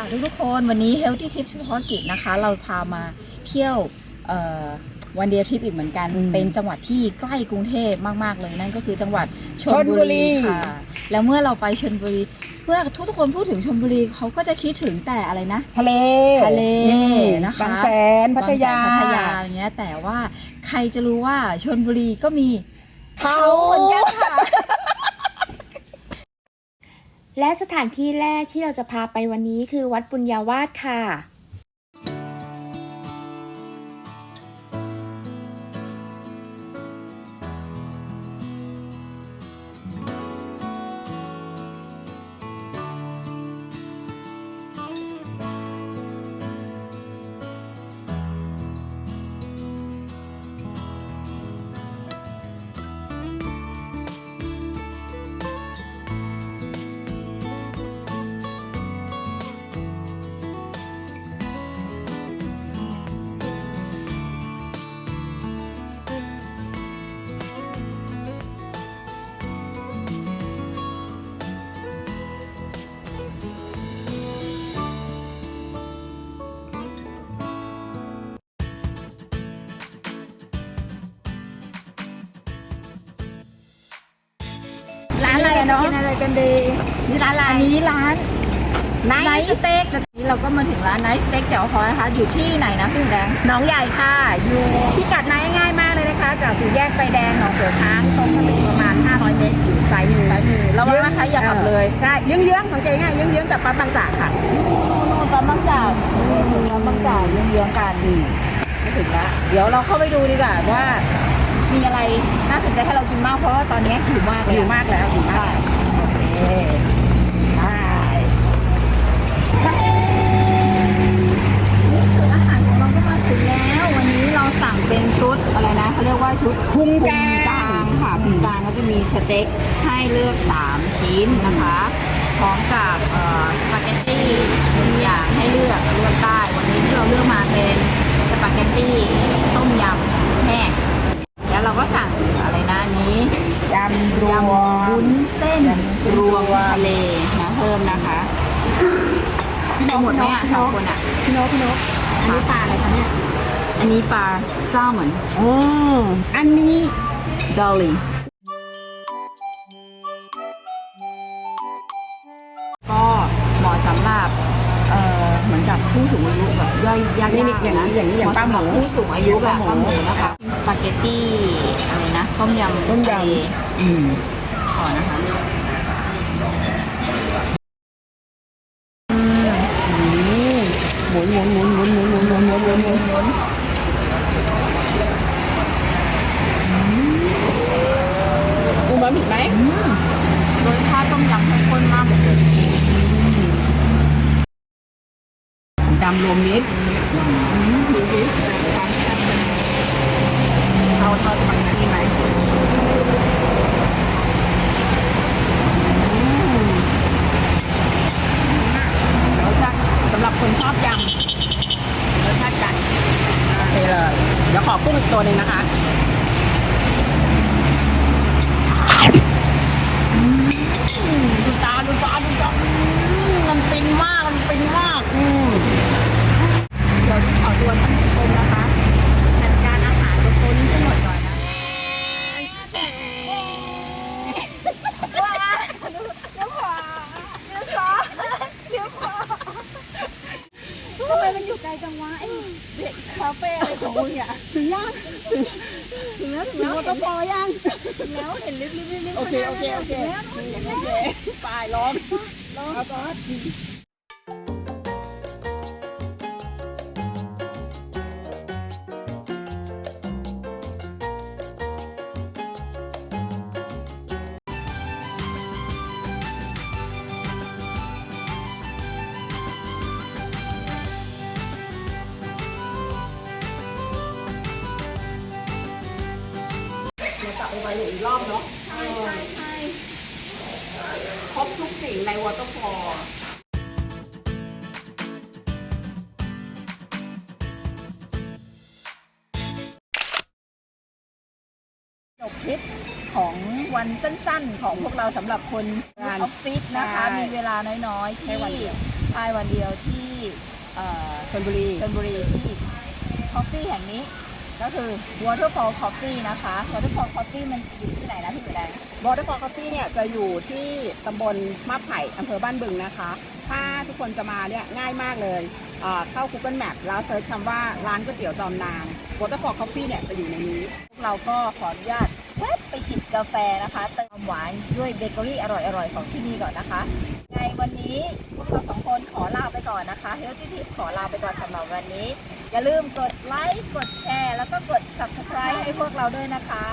ค่ะทุกๆคนวันนี้ Healthy Tips เฉพาะกิจนะคะ เราพามาเที่ยววันเดียวทริปอีกเหมือนกันอืมเป็นจังหวัดที่ใกล้กรุงเทพมากๆเลยนั่นก็คือจังหวัดชชลบุรีค่ะแล้วเมื่อเราไปชลบุรีเมื่อทุกๆคนพูดถึงชลบุรีเขาก็จะคิดถึงแต่อะไรนะ ทะเลทะเลอืมนะคะบางแสนพัทยาบงแสนพัทยาอย่างเงี้ยแต่ว่าใครจะรู้ว่าชลบุรีก็มีเขาเหมือนกันค่ะ และสถานที่แรกที่เราจะพาไปวันนี้คือวัดปุญญาวาสค่ะ เนาะกินอะไรกันดีนี่ร้านอะไรอันนี้ร้านไนไนท์ท์สเต็กนี้เราก็มาถึงร้านไนท์สเต็กแจ๋วฮอยนะคะ อยู่ที่ไหนนะพี่หมูแดงหนองใหญ่ค่ะ อยู่พิกัดไนท์ง่ายมากเลยนะคะ จากสี่แยกไฟแดงหนองเสือช้างตรงเข้าไปอีกประมาณ 500 เมตรอยู่ซ้ายมือซ้ายมือระวังนะคะอย่าขับเลยใช่เยื้องๆสังเกตง่ายเยื้องๆจากปั๊บบางจากค่ะนู่นปั๊มบางจากนู่นปั๊มบางจากเยื้องๆกันไม่ถึงแล้วเดี๋ยวเราเข้าไปดูดีกว่าว่ามีอะไรน่าสนใจให้เรากินมากเพราะว่าตอนนี้หิวมากเลยอยู่มากแล้วอยู่มาก โอเคได้นี่คืออาหารของเราก็มาถึงแล้ว วันนี้เราสั่งเป็น ชุดอะไรนะเขาเรียกว่าชุดพุงพุกลางกลางค่ะพุงกลางก็จะมีสเต็กให้เลือก 3 ชิ้นนะคะ พร้อมกับเอ่อสปาเกตตี้หนึ่งอย่างให้เลือกเลือกได้วันนี้ที่เราเลือกมาเป็นสปาเกตตี้ต้มยำแห้งแล้วเราก็สั่งอะไรนะอันนี้ยำรวยำมวุ้นเส้นยำวุ้นเส้นรวมทะเลนะเพิ่มนะคะหมดไหมอะสองคนอะพี่นกพี่นกอันนี้ปลาอะไรคะเนี่ย อันนี้ปลาแซลมอนอ๋ออันนี้ดอลลี่ก็เหมาะสำหรับเอ่อเหมือนกับผู้สูงอายุแบบย่อยยากๆนี่ๆอย่างนี้อย่างนี้อย่างป้าหมูเะสำรับผู้สูงอายุแบบป้าป้าหหมูมูนะคะกินสปาเกตตี้อะไรนะต้มยำต้มยทะเลำอืมก่อนนะคะอืมหมุนหมุนหมุนหมุนหมุนหมุนหมุนหมุนหมุน หมุนหมุนอูมามิไหมโดยทอดต้มยำเข้มข้นมากเลยจำรวมมิตรดูดิเอาทอดสปาเกตตี้ไหมอืมรสชาติสำหรับคนชอบยำรสชาติจัดโอเคเลยเดี๋ยวขอกุ้งอีกตัวหนึ่งนะคะ ดูตาดูตาดูตาอืมมันฟินมาก มันฟินมาก อืม เดี๋ยวขอตัวท่านผู้ชมนะคะ จัดการอาหารตัวตัวนี้ให้หมดก่อนนะทำไมมันอยู่ไกลจังวะไอ้เด็ก คาเฟ่อะไรของมึงอะถึงยังถึงถึงแล้วถึงแล้วต้องพอยังแล้วเห็นลิฟต์ลิฟต์ลิฟต์โอเคโอเคโอเคโอเคไปล้อมล้อมก่อน รอบเนาะใช่ใช่ใช่ครบทุกสิ่งในวอเตอร์ฟอลจบคลิปของวันสั้นๆ ของพวกเราสำหรับคนออฟฟิศนะคะ ใช่มีเวลาน้อยๆแค่ที่วันเดียวภายวันเดียวที่เอ่อชลบุรีชลบุรีที่คอฟฟี่แห่งนี้ ก็คือ Waterfall Coffee นะคะ Waterfall Coffee มันอยู่ที่ไหนนะพี่หมูแดงบอร์ดฟอร์คอฟฟี่เนี่ยจะอยู่ที่ตำบลมาบไผ่อำเภอบ้านบึงนะคะ ถ้าทุกคนจะมาเนี่ยง่ายมากเลยเอ่อเข้า Google Map แล้วเซิร์ชคำว่าร้านก๋วยเตี๋ยวจอมนางบอร์ดฟอร์คอฟฟี่เนี่ยจะอยู่ในนี้ พวกเราก็ขออนุญาตแวะไปจิบกาแฟนะคะ เติมความหวานด้วยเบเกอรี่อร่อยๆของที่นี่ก่อนนะคะ ในวันนี้พวกเราสองคนขอลาไปก่อนนะคะ Healthy Tip ขอลาไปก่อนสำหรับวันนี้ อย่าลืมกดไลค์ กดแชร์ แล้วก็กด subscribe ให้พวกเราด้วยนะคะ